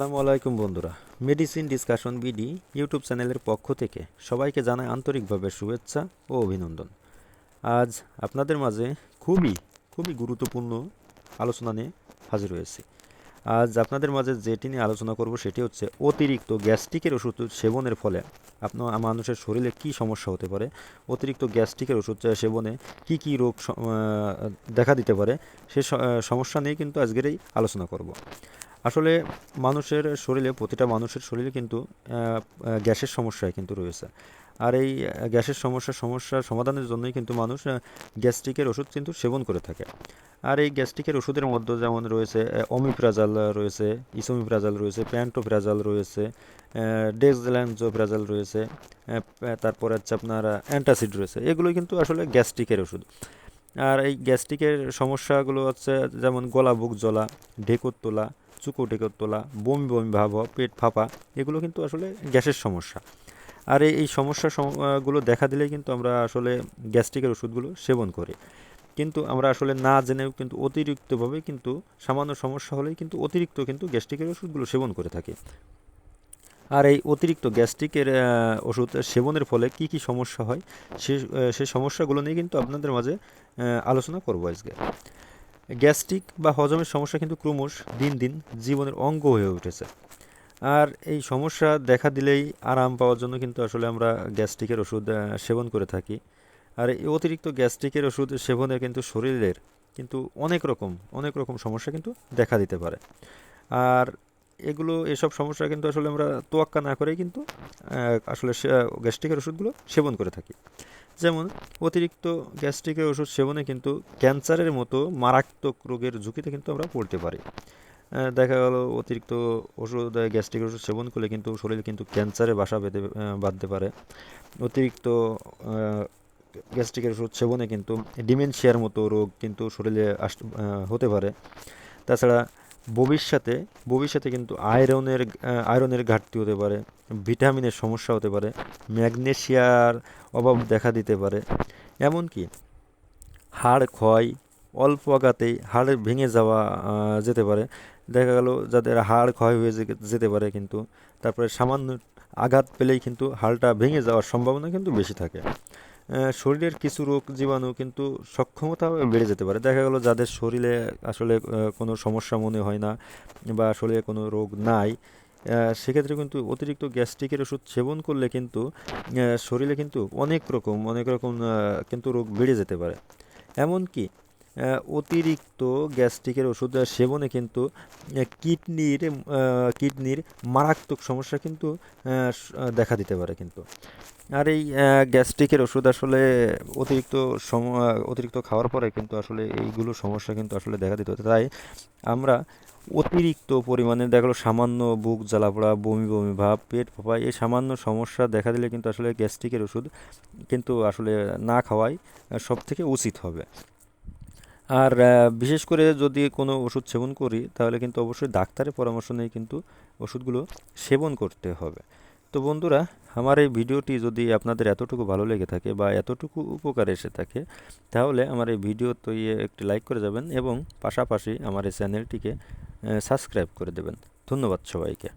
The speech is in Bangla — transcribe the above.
আসসালামু আলাইকুম বন্ধুরা। মেডিসিন ডিসকাশন বিডি ইউটিউব চ্যানেলের পক্ষ থেকে সবাইকে জানাই আন্তরিকভাবে শুভেচ্ছা ও অভিনন্দন। আজ আপনাদের মাঝে খুবই খুবই গুরুত্বপূর্ণ আলোচনা নিয়ে হাজির হয়েছি। আজ আপনাদের মাঝে যেটি নিয়ে আলোচনা করব সেটি হচ্ছে অতিরিক্ত গ্যাস্ট্রিকের ওষুধ সেবনের ফলে আপনার মানুষের শরীরে কী সমস্যা হতে পারে, অতিরিক্ত গ্যাস্ট্রিকের ওষুধ সেবনে কি কি রোগ দেখা দিতে পারে সে সমস্যা নিয়ে কিন্তু আজকের এই আলোচনা করব। আসলে মানুষের শরীরে, প্রতিটা মানুষের শরীরে কিন্তু গ্যাসের সমস্যায় কিন্তু রয়েছে। আর এই গ্যাসের সমস্যা সমস্যার সমাধানের জন্যই কিন্তু মানুষ গ্যাস্ট্রিকের ওষুধ কিন্তু সেবন করে থাকে। আর এই গ্যাস্ট্রিকের ওষুধের মধ্যে যেমন রয়েছে অমিপ্রাজাল রয়েছে ইসোমিপ্রাজাল রয়েছে প্যান্টোপ্রাজাল রয়েছে ডেক্সল্যান্সোপ্রাজাল রয়েছে তারপর হচ্ছে আপনার অ্যান্টাসিড রয়েছে। এগুলো কিন্তু আসলে গ্যাস্ট্রিকের ওষুধ। আর এই গ্যাস্ট্রিকের সমস্যাগুলো হচ্ছে যেমন গলা বুক জ্বলা, ঢেকুর তোলা চুকো ঢেকুর তোলা বমি বমি ভাব হওয়া, পেট ফাঁপা এগুলো কিন্তু আসলে গ্যাসের সমস্যা। আর এই এই সমস্যা সম- গুলো দেখা দিলেই কিন্তু আমরা আসলে গ্যাস্ট্রিকের ওষুধগুলো সেবন করি। কিন্তু আমরা আসলে না জেনেও কিন্তু অতিরিক্তভাবে কিন্তু সামান্য সমস্যা হলেই কিন্তু অতিরিক্ত কিন্তু গ্যাস্ট্রিকের ওষুধগুলো সেবন করে থাকি। আর এই অতিরিক্ত গ্যাস্ট্রিকের ওষুধ সেবনের ফলে কি কি সমস্যা হয় সে সেই সমস্যাগুলো নিয়ে কিন্তু আপনাদের মাঝে আলোচনা করব আজকে। গ্যাস্ট্রিক বা হজমের সমস্যা কিন্তু ক্রমশ দিন দিন জীবনের অঙ্গ হয়ে উঠেছে। আর এই সমস্যা দেখা দিলেই আরাম পাওয়ার জন্য কিন্তু আসলে আমরা গ্যাস্ট্রিকের ওষুধ সেবন করে থাকি। আর এই অতিরিক্ত গ্যাস্ট্রিকের ওষুধ সেবনে কিন্তু শরীরের কিন্তু অনেক রকম অনেক রকম সমস্যা কিন্তু দেখা দিতে পারে। আর এগুলো, এসব সমস্যা কিন্তু আসলে আমরা তোয়াক্কা না করেই কিন্তু আসলে গ্যাস্ট্রিকের ওষুধগুলো সেবন করে থাকি। যেমন অতিরিক্ত গ্যাস্ট্রিকের ওষুধ সেবনে কিন্তু ক্যান্সারের মতো মারাত্মক রোগের ঝুঁকিতে কিন্তু আমরা পড়তে পারি। দেখা গেল অতিরিক্ত ওষুধ গ্যাস্ট্রিক ওষুধ সেবন করলে কিন্তু শরীরে কিন্তু ক্যান্সারে বাসা বেঁধে বাঁধতে পারে। অতিরিক্ত গ্যাস্ট্রিকের ওষুধ সেবনে কিন্তু ডিমেনশিয়ার মতো রোগ কিন্তু শরীরে আস হতে পারে। তাছাড়া ভবিষ্যতে ভবিষ্যতে কিন্তু আয়রনের আয়রনের ঘাটতি হতে পারে, ভিটামিনের সমস্যা হতে পারে, ম্যাগনেশিয়ার অভাব দেখা দিতে পারে। এমনকি হাড় ক্ষয়, অল্প আঘাতেই হাড় ভেঙে যাওয়া যেতে পারে। দেখা গেল যাদের হাড় ক্ষয় হয়ে যেতে পারে কিন্তু, তারপরে সামান্য আঘাত পেলেই কিন্তু হাড়টা ভেঙে যাওয়ার সম্ভাবনা কিন্তু বেশি থাকে। শরীরের কিছু রোগ জীবাণু কিন্তু সক্ষমতা বেড়ে যেতে পারে। দেখা গেল যাদের শরীরে আসলে কোনো সমস্যা মনে হয় না বা আসলে কোনো রোগ নাই সেক্ষেত্রে কিন্তু অতিরিক্ত গ্যাস্ট্রিকের ওষুধ সেবন করলে কিন্তু শরীরে কিন্তু অনেক রকম অনেক রকম কিন্তু রোগ বেড়ে যেতে পারে। এমনকি অতিরিক্ত গ্যাস্ট্রিকের ওষুধ সেবনে কিন্তু কিডনির কিডনির মারাত্মক সমস্যা কিন্তু দেখা দিতে পারে কিন্তু। আর এই গ্যাস্ট্রিকের ওষুধ আসলে অতিরিক্ত সম অতিরিক্ত খাওয়ার পরে কিন্তু আসলে এইগুলো সমস্যা কিন্তু আসলে দেখা দিতে তাই আমরা অতিরিক্ত পরিমাণে দেখা গেলো সামান্য বুক জ্বালা পোড়া বমি বমি ভাব, পেট ফাঁপা, এই সামান্য সমস্যা দেখা দিলে কিন্তু আসলে গ্যাস্ট্রিকের ওষুধ কিন্তু আসলে না খাওয়াই সব থেকে উচিত হবে। আর বিশেষ করে যদি কোনো ওষুধ সেবন করি, তাহলে কিন্তু অবশ্যই ডাক্তারের পরামর্শ নিয়ে কিন্তু ওষুধগুলো সেবন করতে হবে। তো বন্ধুরা, আমার এই ভিডিওটি যদি আপনাদের এতটুকু ভালো লেগে থাকে বা এতটুকু উপকার এসে থাকে, তাহলে আমার এই ভিডিও তো একটি লাইক করে যাবেন এবং পাশাপাশি আমার এই চ্যানেলটিকে সাবস্ক্রাইব করে দেবেন। ধন্যবাদ সবাইকে।